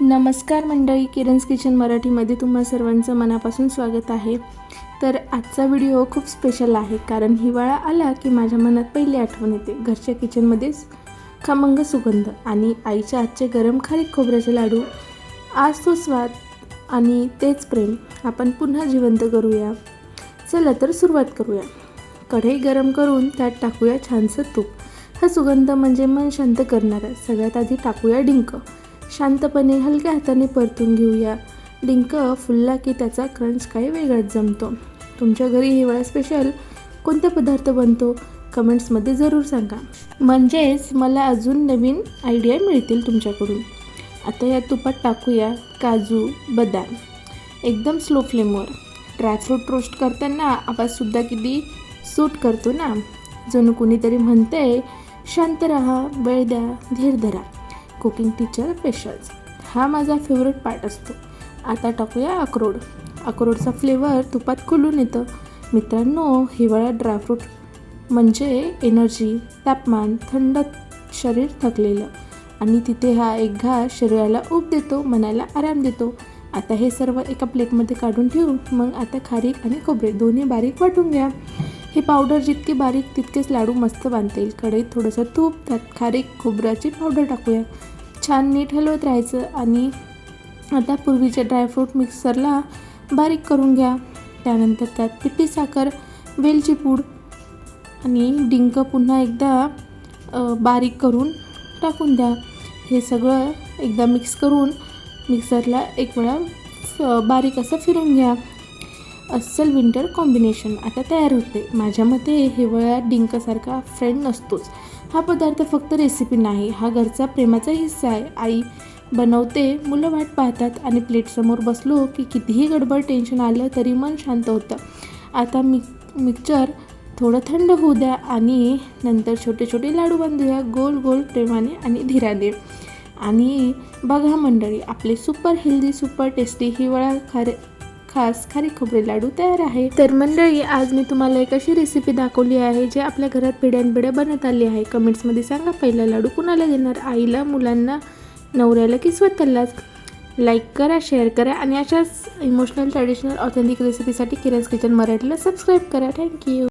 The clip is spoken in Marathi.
नमस्कार मंडळी किरण्स किचन मराठीमध्ये तुम्हा सर्वांचं मनापासून स्वागत आहे. तर आजचा व्हिडिओ खूप स्पेशल आहे कारण हिवाळा आला की माझ्या मनात पहिली आठवण येते. घरच्या किचनमध्येच खमंग सुगंध आणि आईच्या आजचे गरम खारीक खोबऱ्याचे लाडू आज तो स्वाद आणि तेच प्रेम आपण पुन्हा जिवंत करूया. चला तर सुरुवात करूया. कढई गरम करून त्यात टाकूया छानसं तूप. हा सुगंध म्हणजे मन शांत करणारा. सगळ्यात आधी टाकूया डिंक. शांतपणे हलक्या हाताने परतून घेऊया. डिंक फुलला की त्याचा क्रंच काही वेगळाच जमतो. तुमच्या घरी हिवाळा स्पेशल कोणता पदार्थ बनतो? कमेंट्समध्ये जरूर सांगा. म्हणजेच मला अजून नवीन आयडिया मिळतील तुमच्याकडून. आता या तुपात टाकूया काजू बदाम. एकदम स्लो फ्लेमवर ड्रायफ्रूट रोस्ट करताना आवाजसुद्धा किती सूट करतो ना? जणू कुणीतरी म्हणते शांत राहा वेळ द्या धीर धरा. कुकिंग टीचर स्पेशल्स हा माझा फेवरेट पार्ट असतो. आता टाकूया अक्रोड. अक्रोडचा फ्लेवर तुपात खुलून येतं. मित्रांनो हिवाळ्यात ड्रायफ्रूट म्हणजे एनर्जी तापमान थंड शरीर थकलेलं. आणि तिथे हा एक घास शरीराला ऊब देतो मनाला आराम देतो. आता हे सर्व एका प्लेटमध्ये काढून ठेवू मग आता खारीक आणि खोबरे दोन्ही बारीक वाटून घ्या. हे पावडर जितके बारीक तितकेच लाडू मस्त बांधता येईल कढईत थोडंसं तूप त्यात खारीक खोबऱ्याची पावडर टाकूया. छान नीट हलवत राहायचं आणि आता पूर्वीचे ड्रायफ्रूट मिक्सरला बारीक करून घ्या. त्यानंतर त्यात पिठी साखर वेलची पूड आणि डिंक पुन्हा एकदा बारीक करून टाकून द्या. हे सगळं एकदा मिक्स करून मिक्सरला एक वेळा बारीक असं फिरून घ्या. अस्सल विंटर कॉम्बिनेशन आता तयार होते. माझ्या मते हिवाळ्यात डिंकसारखा फ्रेंड नसतोच. हा पदार्थ फक्त रेसिपी नाही हा घरचा प्रेमाचा हिस्सा आहे. आई बनवते मुलं वाट पाहतात आणि प्लेटसमोर बसलो की कितीही गडबड टेन्शन आलं तरी मन शांत होतं. आता मिक मिक्सचर थोडं थंड होऊ द्या आणि नंतर छोटे छोटे लाडू बांधूया गोल गोल प्रेमाने आणि धीराने. आणि बघा मंडळी आपले सुपर हेल्दी सुपर टेस्टी हिवाळा खारे खास खारी खोबरे लाडू तयार आहे. तर मंडळी आज मी तुम्हाला एक अशी रेसिपी दाखवली आहे जे आपल्या घरात पिढ्यानपिढ्या बनत आली आहे. कमेंट्समध्ये सांगा पहिला लाडू कुणाला देणार? आईला मुलांना नवऱ्याला की स्वतःलाच? लाईक करा शेअर करा आणि अशाच इमोशनल ट्रॅडिशनल ऑथेंटिक रेसिपीसाठी किरण्स किचन मराठीला सबस्क्राईब करा. Thank you